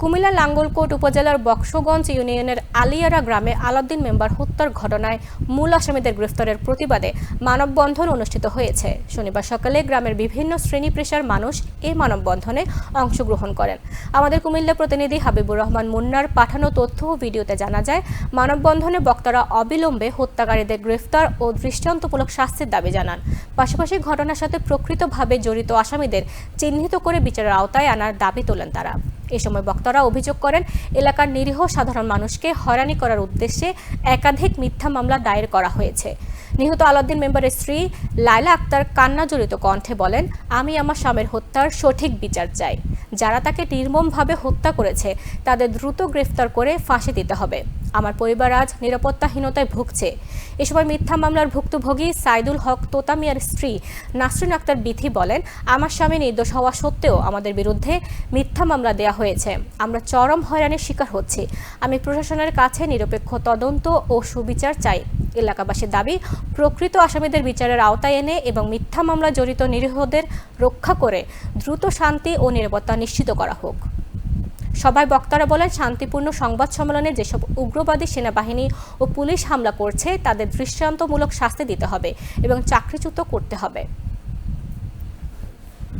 কুমিল্লা লাঙ্গলকোট উপজেলার বক্সগঞ্জ ইউনিয়নের আলিয়ারা গ্রামে আলাউদ্দিন মেম্বার হত্যার ঘটনায় মূল আসামিদের গ্রেফতারের প্রতিবাদে মানববন্ধন অনুষ্ঠিত হয়েছে। শনিবার সকালে গ্রামের বিভিন্ন শ্রেণি পেশার মানুষ এই মানববন্ধনে অংশগ্রহণ করেন। আমাদের কুমিল্লা প্রতিনিধি হাবিবুর রহমান মুন্নার পাঠানো তথ্য ও ভিডিওতে জানা যায়, মানববন্ধনে বক্তারা অবিলম্বে হত্যাকারীদের গ্রেফতার ও দৃষ্টান্তমূলক শাস্তির দাবি জানান। পাশাপাশি ঘটনার সাথে প্রকৃতভাবে জড়িত আসামিদের চিহ্নিত করে বিচারের আওতায় আনার দাবি তোলেন তারা। এ সময় বক্তারা অভিযোগ করেন, এলাকার নিরীহ সাধারণ মানুষকে হয়রানি করার উদ্দেশ্যে একাধিক মিথ্যা মামলা দায়ের করা হয়েছে। নিহত আলাউদ্দিন মেম্বারের স্ত্রী লায়লা আক্তার কান্না জড়িত কণ্ঠে বলেন, আমি আমার স্বামীর হত্যার সঠিক বিচার চাই। যারা তাকে নির্মমভাবে হত্যা করেছে, তাদের দ্রুত গ্রেফতার করে ফাঁসি দিতে হবে। আমার পরিবার আজ নিরাপত্তাহীনতায় ভুগছে। এ সময় মিথ্যা মামলার ভুক্তভোগী সাইদুল হক তোতা মিয়ার স্ত্রী নাসরিন আক্তার বিথি বলেন, আমার স্বামী নির্দোষ হওয়া সত্ত্বেও আমাদের বিরুদ্ধে মিথ্যা মামলা দেয়া হয়েছে। আমরা চরম হয়রানির শিকার হচ্ছি। আমি প্রশাসনের কাছে নিরপেক্ষ তদন্ত ও সুবিচার চাই। এলাকাবাসীর দাবি, প্রকৃত আসামিদের বিচারের আওতায় এনে এবং মিথ্যা মামলা জড়িত নিরীহদের রক্ষা করে দ্রুত শান্তি ও নিরাপত্তা নিশ্চিত করা হোক। সবাই বক্তারা বলেন, শান্তিপূর্ণ সংবাদ সম্মেলনে যেসব উগ্রবাদী সেনাবাহিনী ও পুলিশ হামলা করছে, তাদের দৃষ্টান্তমূলক শাস্তি দিতে হবে এবং চাকরিচ্যুত করতে হবে।